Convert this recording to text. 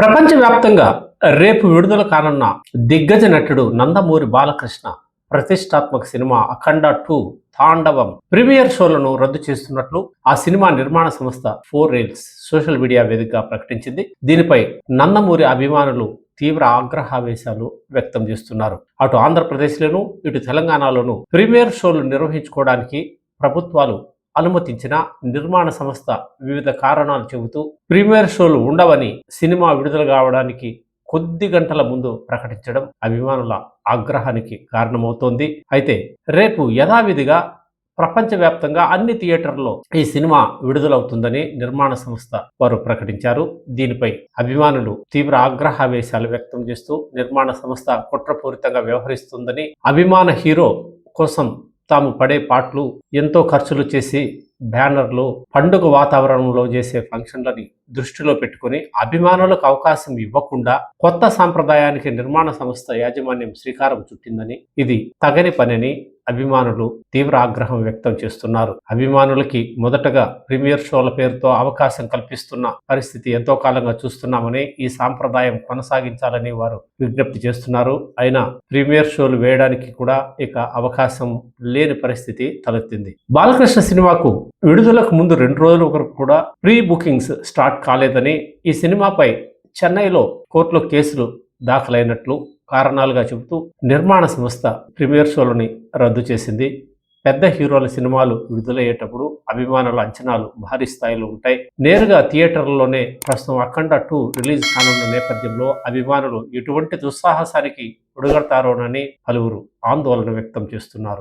ప్రపంచవ్యాప్తంగా రేపు విడుదల కానున్న దిగ్గజ నటుడు నందమూరి బాలకృష్ణ ప్రతిష్టాత్మక సినిమా అఖండ టూ తాండవం ప్రీమియర్ షోలను రద్దు చేస్తున్నట్లు ఆ సినిమా నిర్మాణ సంస్థ ఫోర్ రీల్స్ సోషల్ మీడియా వేదికగా ప్రకటించింది. దీనిపై నందమూరి అభిమానులు తీవ్ర ఆగ్రహావేశాలు వ్యక్తం చేస్తున్నారు. అటు ఆంధ్రప్రదేశ్లోను ఇటు తెలంగాణలోను ప్రీమియర్ షోలు నిర్వహించుకోవడానికి ప్రభుత్వాలు అనుమతించిన నిర్మాణ సంస్థ వివిధ కారణాలు చెబుతూ ప్రీమియర్ షోలు ఉండవని సినిమా విడుదల కావడానికి కొద్ది గంటల ముందు ప్రకటించడం అభిమానుల ఆగ్రహానికి కారణమవుతోంది. అయితే రేపు యథావిధిగా ప్రపంచవ్యాప్తంగా అన్ని థియేటర్లో ఈ సినిమా విడుదలవుతుందని నిర్మాణ సంస్థ వారు ప్రకటించారు. దీనిపై అభిమానులు తీవ్ర ఆగ్రహావేశాలు వ్యక్తం చేస్తూ నిర్మాణ సంస్థ కుట్రపూరితంగా వ్యవహరిస్తుందని అభిమాన హీరో కోసం తాము పడే పాటలు ఎంతో ఖర్చులు చేసి బ్యానర్లు పండుగ వాతావరణంలో చేసే ఫంక్షన్లని దృష్టిలో పెట్టుకుని అభిమానులకు అవకాశం ఇవ్వకుండా కొత్త సాంప్రదాయానికి నిర్మాణ సంస్థ యాజమాన్యం శ్రీకారం చుట్టిందని ఇది తగని పనిని అభిమానులు తీవ్ర ఆగ్రహం వ్యక్తం చేస్తున్నారు. అభిమానులకి మొదటగా ప్రీమియర్ షోల పేరుతో అవకాశం కల్పిస్తున్న పరిస్థితి ఎంతో కాలంగా చూస్తున్నామని ఈ సాంప్రదాయం కొనసాగించాలని వారు విజ్ఞప్తి చేస్తున్నారు. అయినా ప్రీమియర్ షోలు వేయడానికి కూడా ఇక అవకాశం లేని పరిస్థితి తలెత్తింది. బాలకృష్ణ సినిమాకు విడుదలకు ముందు రెండు రోజుల వరకు కూడా ప్రీ బుకింగ్స్ స్టార్ట్ కాలేదని ఈ సినిమాపై చెన్నైలో కోర్టులో కేసులు దాఖలైనట్లు కారణాలుగా చెబుతూ నిర్మాణ సంస్థ ప్రీమియర్ షోలని రద్దు చేసింది. పెద్ద హీరోల సినిమాలు విడుదలయ్యేటప్పుడు అభిమానుల అంచనాలు భారీ స్థాయిలో ఉంటాయి. నేరుగా థియేటర్లలోనే ప్రస్తుతం అఖండ టూ రిలీజ్ కానున్న నేపథ్యంలో అభిమానులు ఎటువంటి దుస్సాహసానికి ఒడుగడతారోనని పలువురు ఆందోళన వ్యక్తం చేస్తున్నారు.